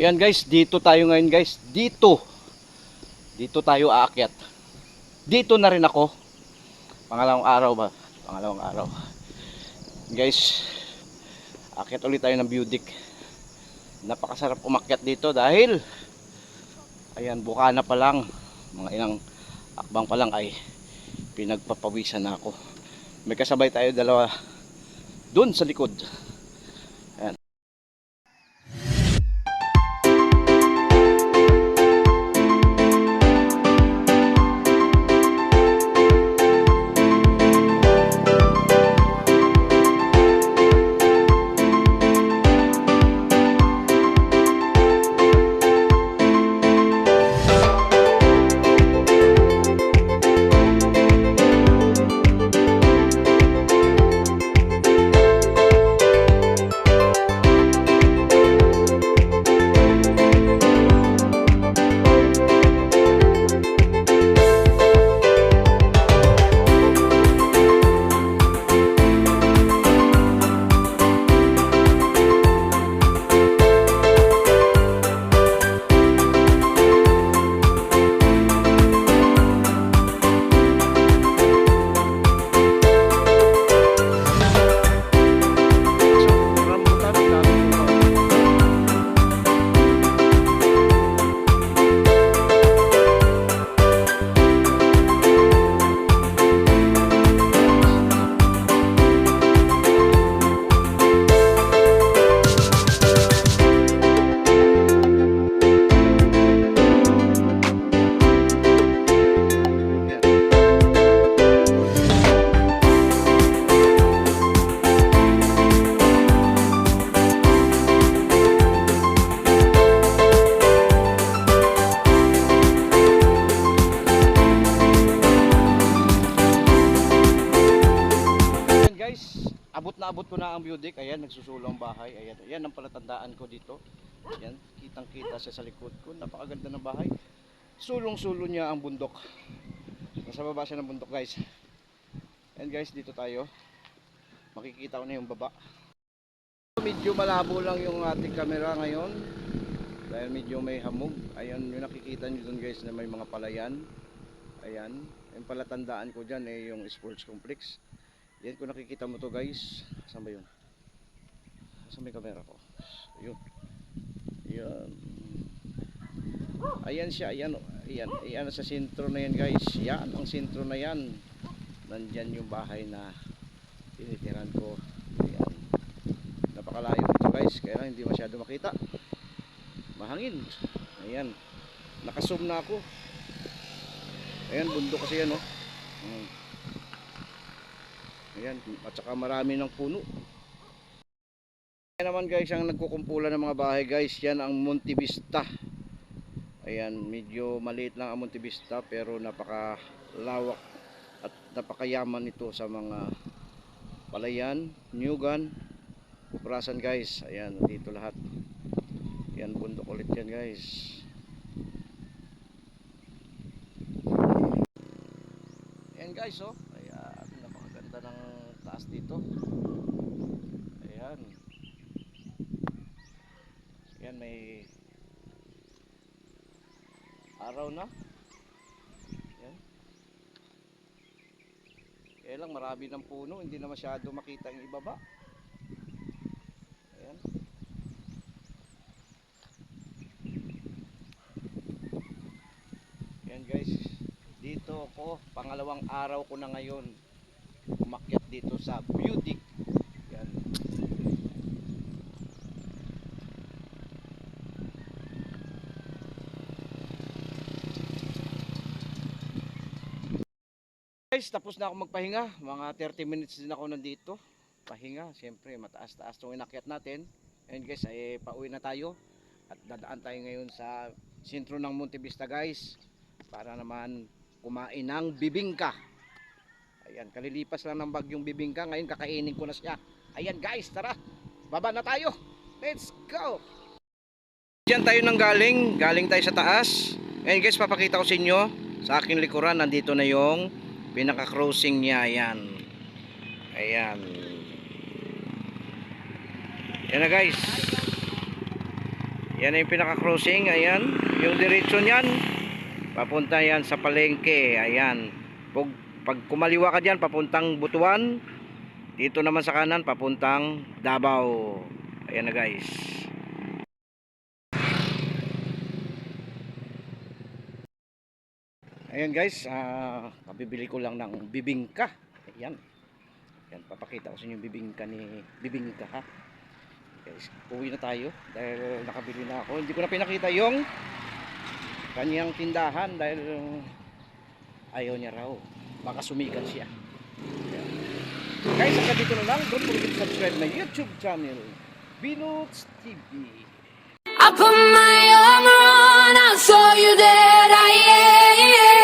Ayan guys, dito tayo ngayon guys. Dito. Dito tayo aakyat. Dito na rin ako. Pangalawang araw ba? Pangalawang araw. Guys, aakyat ulit tayo ng Budik. Napakasarap umakyat dito dahil ayan, bukana pa lang. Mga ilang akbang pa lang ay pinagpapawisan na ako. May kasabay tayo dalawa doon sa likod. Abot na abot ko na ang Budik. Ayan, nagsusulo ang bahay. Ayan, ayan ang palatandaan ko dito. Ayan, kitang kita siya sa likod ko. Napakaganda ng bahay. Sulong-sulo niya ang bundok. Nasa baba siya ng bundok guys. Ayan guys, dito tayo. Makikita ko na yung baba. Medyo malabo lang yung ating camera ngayon. Dahil medyo may hamog. Ayan, yung nakikita nyo dun guys na may mga palayan. Ayan, yung palatandaan ko dyan eh yung sports complex. Yan kung nakikita mo to guys. Saan ba yun? Saan may camera ko? Ayun. Yan. Ayan siya. Ayan. Ayan. Ayan sa sentro na yan guys. Yan ang sentro na yan. Nandyan yung bahay na tinitiran ko. Ayan. Napakalayo ito guys. Kaya hindi masyado makita. Mahangin. Ayan. Nakazoom na ako. Ayan, bundok kasi yan oh. Mm. Ayan, at saka marami ng puno. Ayan naman guys, ang nagkukumpulan ng mga bahay guys, yan ang Monte Vista. Ayan, medyo maliit lang ang Monte Vista pero napakalawak at napakayaman ito sa mga palayan, nyugan, kuprasan guys. Ayan, dito lahat. Yan, bundok ulit yan guys. Ayan guys, oh. Taas dito. Ayan. Ayan, may araw na. Ayan. Kaya lang marami ng puno, hindi na masyado makita yung ibaba. Ayan. Ayan guys, dito ako, pangalawang araw ko na ngayon umakyat dito sa Budik. Yan. Guys, tapos na ako magpahinga. Mga 30 minutes din ako nandito. Pahinga, siyempre mataas-taas itong inakyat natin. And guys, ay pauwi na tayo. At dadaan tayo ngayon sa sentro ng Monte Vista guys. Para naman kumain ng bibingka. Ayan, kalilipas lang ng bagyong bibingka. Ngayon kakainin ko na siya. Ayan guys, tara. Baba na tayo. Let's go. Diyan tayo nang galing. Galing tayo sa taas. Ayan guys, papakita ko sa inyo. Sa aking likuran, nandito na yung pinaka-crossing niya. Ayan. Ayan. Yan na guys. Yan yung pinaka-crossing, ayan. Yung diretso niyan, papunta yan sa palengke, ayan. Pag, pag kumaliwa ka dyan, papuntang Butuan. Dito naman sa kanan, papuntang Davao. Ayan na guys. Ayan guys, ah, kabibili ko lang ng bibingka. Ayan. Ayan, papakita ko sa inyo yung bibingka ni bibingka ha. Guys, uwi na tayo dahil nakabili na ako. Hindi ko na pinakita yung kanyang tindahan dahil ayaw niya raw. Baka sumikat siya. Guys, hanggang dito na lang. Don't forget to subscribe my YouTube channel, Binots TV. I put my armor on, I saw you there, I, yeah, yeah.